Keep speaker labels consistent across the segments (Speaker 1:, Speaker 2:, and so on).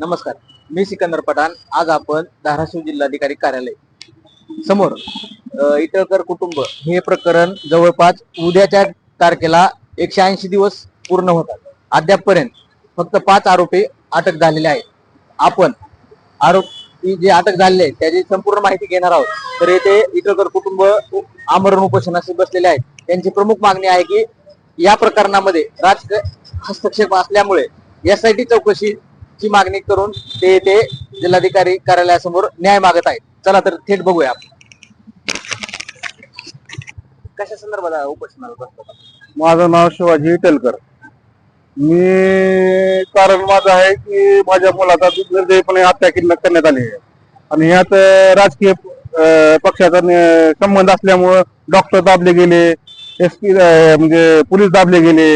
Speaker 1: नमस्कार. मी सिकंदर पठाण. आज आपण धाराशिव जिल्हाधिकारी कार्यालय समोर इटळकर कुटुंब हे प्रकरण जवळपास उद्याच्या तारखेला एकशे ऐंशी दिवस पूर्ण होतात. अद्यापपर्यंत फक्त पाच आरोपी अटक झालेले आहेत. आपण आरोपी जे अटक झालेले आहेत त्याची संपूर्ण माहिती घेणार आहोत. तर येथे इटळकर कुटुंब आमरण उपोषणाशी बसलेले आहेत. त्यांची प्रमुख मागणी आहे की या प्रकरणामध्ये राजकीय हस्तक्षेप असल्यामुळे एसआयटी ची मागणी करून ते ते जिल्हाधिकारी कार्यालयासमोर न्याय मागत आहेत. चला तर थेट बघूया. आपण. कशा संदर्भात उपोषणाला
Speaker 2: माझं नाव शिवाजी इटलकर मी कारण माझं आहे की माझ्या मुलाचा दुर्दैवपणे हत्या करण्यात आली आहे. आणि यात राजकीय पक्षाचा संबंध असल्यामुळं डॉक्टर दाबले गेले एस पी म्हणजे पोलीस दाबले गेले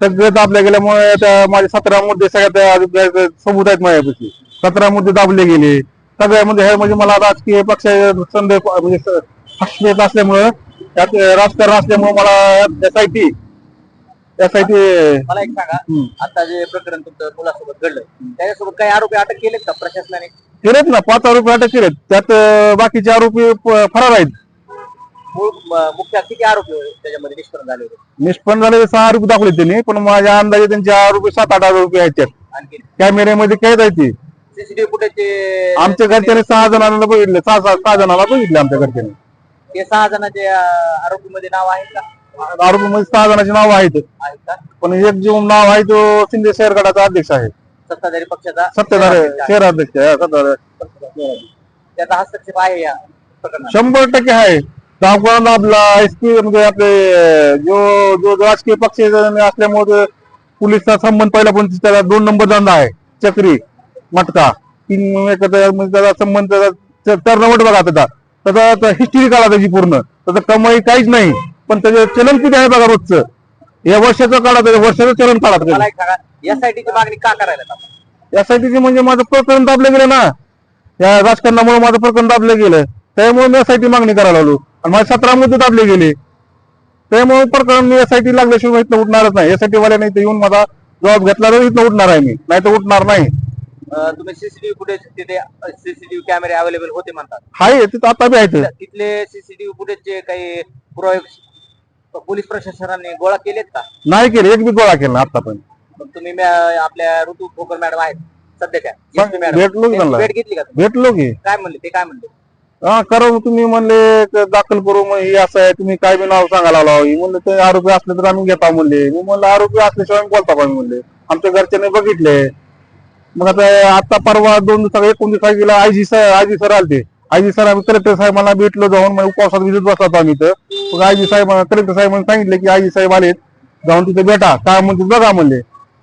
Speaker 2: सगळे दाबले गेल्यामुळे त्या माझे सतरा मुद्दे सगळ्यात सबूत आहेत माझ्यापाशी सतरा मुद्दे दाबले गेले. सगळ्यामध्ये हे म्हणजे मला राजकीय पक्ष संदेह म्हणजे हस्तक्षेप असल्यामुळं त्यात राजकारण असल्यामुळे मला S I T S I T
Speaker 1: मला एक सांगा. आता जे प्रकरण तुमचं मुलासोबत घडलं त्याच्यासोबत काही आरोपी अटक केलेत का प्रशासनाने?
Speaker 2: केलेत ना पाच आरोपी अटक केलेत. त्यात बाकीचे आरोपी फरार आहेत.
Speaker 1: मूळ म- मुख्य किती आरोपी त्याच्यामध्ये? निष्पन्न झाले होते.
Speaker 2: निष्पन्न झालेले सहा आरोपी दाखवले त्यांनी पण माझ्या अंदाजे त्यांचे आरोपी सात आठ आरोपी आहेत त्यात.
Speaker 1: आणखी
Speaker 2: कॅमेऱ्यामध्ये आहे
Speaker 1: सीसीटीव्ही फुटेजचे
Speaker 2: आमच्या घरच्याने सहा जणांना बघितले सहा सहा सहा जणांना बघितले आमच्या घरच्याने.
Speaker 1: ते सहा जणांचे आरोपी मध्ये नाव आहेत का?
Speaker 2: आरोपी मध्ये सहा जणांचे नाव आहेत.
Speaker 1: आहेत का?
Speaker 2: पण एक जो नाव आहे तो शिंदे शहर गटाचा अध्यक्ष आहे.
Speaker 1: सत्ताधारी पक्षाचा
Speaker 2: सत्ताधार शहराध्यक्ष आहे, सत्ताधार.
Speaker 1: त्याचा हस्तक्षेप आहे या प्रकरणात.
Speaker 2: शंभर टक्के आहे. दाखवून आपला एसपी म्हणजे आपले जो जो राजकीय पक्ष असल्यामुळे पोलिसचा संबंध पहिला पण त्याला दोन नंबर धंदा आहे चक्री मटका. तीन त्याचा संबंध त्याचा टर्नआउट बघा त्याचा. त्याचा हिस्ट्री काढा त्याची पूर्ण. त्याचं कमाई काहीच नाही पण त्याचं चलन किती आहे बघा रोजचं. या वर्षाचं काढा त्याच्या वर्षाचं चलन काढा त्याचं.
Speaker 1: एसआयटीची मागणी का करायला
Speaker 2: यासाठीचे म्हणजे माझं प्रकरण दाबलं गेलं ना. या राजकारणामुळे माझं प्रकरण दाबलं गेलं. त्यामुळे मी यासाठी मागणी करायला लागलो. आणि माझे सतरा मुद्दे दाबले गेले. त्यामुळे प्रकरण मी यासाठी लागल्याशिवाय इथं उठणारच नाही. यासाठी वाल्याने इथं येऊन माझा जबाब घेतला तर इथं उठणार आहे मी. नाही तर उठणार नाही.
Speaker 1: तुम्ही सीसीटीव्ही फुटेज तिथे सीसीटीव्ही कॅमेरे अवेलेबल होते म्हणतात.
Speaker 2: आहे तिथं आता बी आहे
Speaker 1: तिथले सीसीटीव्ही फुटेजचे काही पुरावे पोलीस प्रशासनाने गोळा केलेत का?
Speaker 2: नाही केले. एक बी गोळा केला आता पण
Speaker 1: मग तुम्ही आपल्या ऋतू ठोकर मॅडम आहेत. सध्याच्या.
Speaker 2: मग. भेटलो की त्यांना.
Speaker 1: भेट घेतली का तुम्ही?
Speaker 2: भेटलो की.
Speaker 1: काय म्हणले? ते काय म्हणले?
Speaker 2: हा करू हो तुम्ही म्हणले क- दाखल करू मग हे असं आहे तुम्ही काय बी नाव सांगायला लावा. म्हणलं ते आरोपी असले तर आम्ही घेता म्हणले. मी म्हणलं आरोपी असल्याशिवाय आम्ही बोलता पाहिजे म्हणले. आमच्या घरच्याने बघितले. मग आता आता परवा दोन दिवसा एकोणतीस तारखेला आयजी सर आयजी सर आलते. आयजी सर आम्ही कलेक्टर साहेबांना भेटलो जाऊन मग उपवासात विजिट बसला होतो आम्ही तर मग आयजी साहेबांना कलेक्टर साहेबांनी सांगितले की आयजी साहेब आलेत. जाऊन तिथे भेटा. काय म्हणते बघा म्हणले.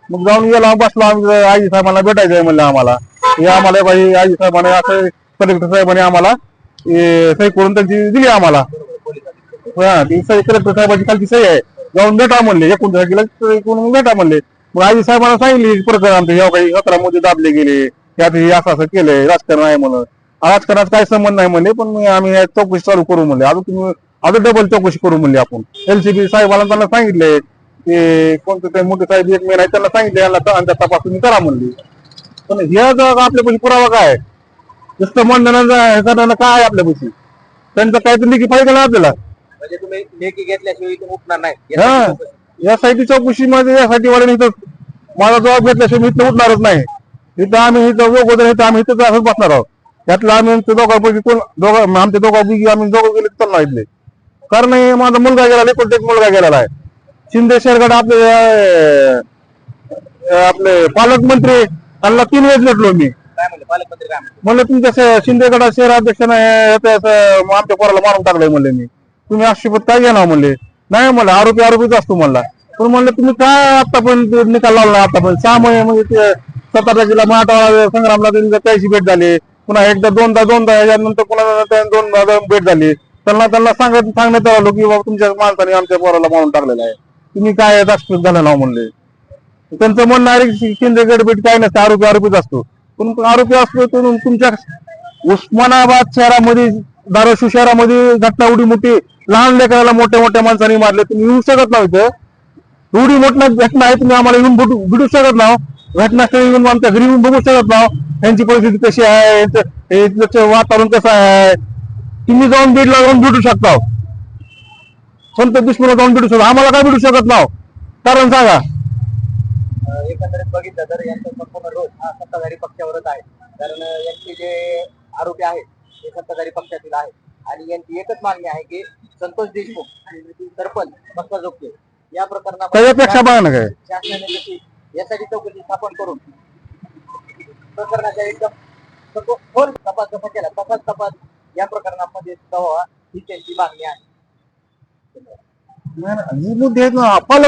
Speaker 2: मग जाऊन गेला बसलो आम्ही आयजी साहेबांना भेटायचं आहे म्हणलं आम्हाला. हे आम्हाला बाई आयजी साहेबांनी असं कलेक्टर साहेबांनी आम्हाला सही करून त्यांची दिली आम्हाला. हा ती सही कलेक्टर साहेबांची खालची सही आहे. जाऊन भेटा म्हणले एकूण तारखेला सही भेटा म्हणले. मग आजी साहेबांना सांगितली प्रकरण आमचं या काही सतरा मध्ये दाबले गेले. यात हे असं असं केलंय राजकारण आहे म्हणून. राजकारणात काय संबंध नाही म्हणले पण आम्ही चौकशी चालू करू म्हणले. अजून तुम्ही अजून डबल चौकशी करू म्हणले आपण. एलसीबी साहेबांना त्यांना सांगितले ते कोणते ते मोठे साहेब एक मेन आहे त्यांना सांगितले यांना त्या तपासणी करा म्हणली. पण ह्या जर आपल्यापाशी पुरावा काय आहे? नुसतं म्हणणं हे काय आहे आपल्यापाशी त्यांचं काहीतरी लिखी पाहिजे ना आपल्याला.
Speaker 1: म्हणजे तुम्ही लेखी घेतल्याशिवाय इथून उठणार नाही. यासाठी चौकशी.
Speaker 2: मध्ये यासाठी इथं. माझा जबाब घेतल्याशिवाय मी इथं उठणारच नाही. इथं आम्ही इथं दोघं इथं आम्ही इथं असंच बसणार आहोत. त्यातलं आम्ही आमच्या दोघांपैकी कोण दोघं आमच्या दोघांपैकी आम्ही दोघं गेले तर नाही इथले. कारण हे माझा मुलगा गेला एकूण एक मुलगा गेलेला आहे. शिंदे शहरगड आपले आपले पालकमंत्री त्यांना तीन वेळेस भेटलो मी.
Speaker 1: काय म्हणले? म्हणलं?
Speaker 2: तुमच्या श- शिंदे अध्यक्ष शहराध्यक्षाने हे आमच्या पोराला मारून टाकलंय म्हणले मी. तुम्ही आक्षेपात काय घेणार? म्हणले. नाही म्हणलं आरोपी आरोपीच असतो म्हणला. पण म्हणलं तुम्ही काय आतापर्यंत निकाल लावला आतापर्यंत? सहा महिने म्हणजे ते जिल्हा तारखेला मराठवाडा संग्रामला त्यांची त्याशी भेट झाली पुन्हा एकदा दोनदा दोनदा यानंतर पुन्हा दोनदा दोन भेट झाली त्यांना त्यांना सांगत सांगण्यात आलो की बाबा तुमच्या माणसाने आमच्या पोराला मारून टाकलेला आहे. तुम्ही काय राष्ट्रपती झालं ना म्हणले. त्यांचं म्हणणं अरे की शिंदे गडबीट काय नसतं आरोपी आरोपीच असतो. पण आरोपी असतो तर तुमच्या उस्मानाबाद शहरामध्ये धाराशिव शहरामध्ये घटना एवढी मोठी लहान लेकराला मोठ्या मोठ्या माणसाने मारले. तुम्ही येऊ शकत नाही इथं. एवढी मोठी घटना आहे तुम्ही आम्हाला येऊन भेटू भेटू शकत नाही. घटनास्थळी येऊन आमच्या घरी येऊन बघू शकत नाव यांची परिस्थिती कशी आहे? यांचं- वातावरण कसं आहे? तुम्ही जाऊन बीडला जाऊन भेटू शकता. संत दुश्मन जाऊन भेटू शकता. आम्हाला काय भेटू शकत नाव कारण सांगा.
Speaker 1: एकंदरीत बघितलं तर यांचा संपूर्ण रोज हा सत्ताधारी पक्षावरच आहे. कारण अं, यांचे जे आरोपी आहेत ते सत्ताधारी पक्षातील आहेत. आणि यांची एकच मागणी आहे की संतोष देशमुख सरपंच बक्का जोगते या प्रकरणामध्ये शासनाने यासाठी चौकशी स्थापन करून प्रकरणाचा एकदम खोल तपास जसा केला. तपास तपास या प्रकरणामध्ये ही त्यांची मागणी आहे.
Speaker 2: ही मुद्दे आपल्याला